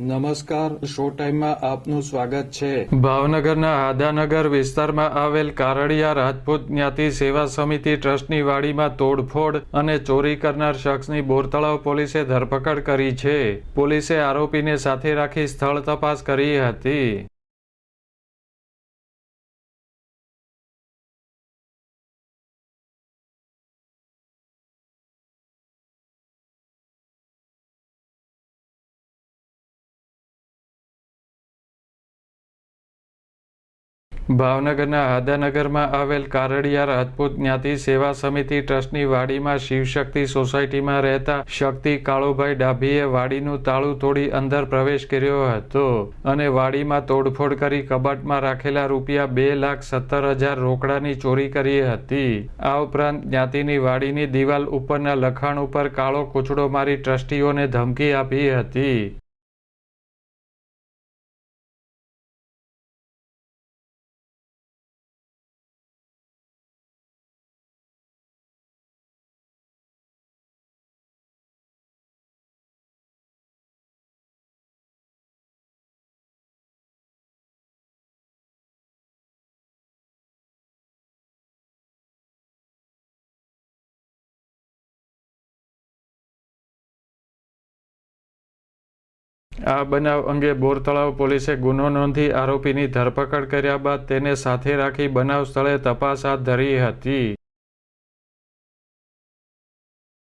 નમસ્કાર, શો ટાઈમમાં આપનું સ્વાગત છે. ભાવનગરના આદાનગર વિસ્તારમાં આવેલ કારડિયા રાજપૂત જ્ઞાતિ સેવા સમિતિ ટ્રસ્ટની વાડીમાં તોડફોડ અને ચોરી કરનાર શખ્સની બોરતળાવ પોલીસે ધરપકડ કરી છે. પોલીસે આરોપીને સાથે રાખી સ્થળ તપાસ કરી હતી. ભાવનગરના હાદાનગરમાં આવેલ કારડિયા રાજપૂત જ્ઞાતિ સેવા સમિતિ ટ્રસ્ટની વાડીમાં શિવશક્તિ સોસાયટીમાં રહેતા શક્તિ કાળુભાઈ ડાભીએ વાડીનું તાળું તોડી અંદર પ્રવેશ કર્યો હતો અને વાડીમાં તોડફોડ કરી કબાટમાં રાખેલા રૂપિયા બે લાખ સત્તર હજાર રોકડાની ચોરી કરી હતી. આ ઉપરાંત જ્ઞાતિની વાડીની દિવાલ ઉપરના લખાણ ઉપર કાળો કૂચડો મારી ટ્રસ્ટીઓને ધમકી આપી હતી. આ બનાવ અંગે બોરતળાવ પોલીસે ગુનો નોંધી આરોપીની ધરપકડ કર્યા બાદ તેને સાથે રાખી બનાવ સ્થળે તપાસ હાથ ધરી હતી.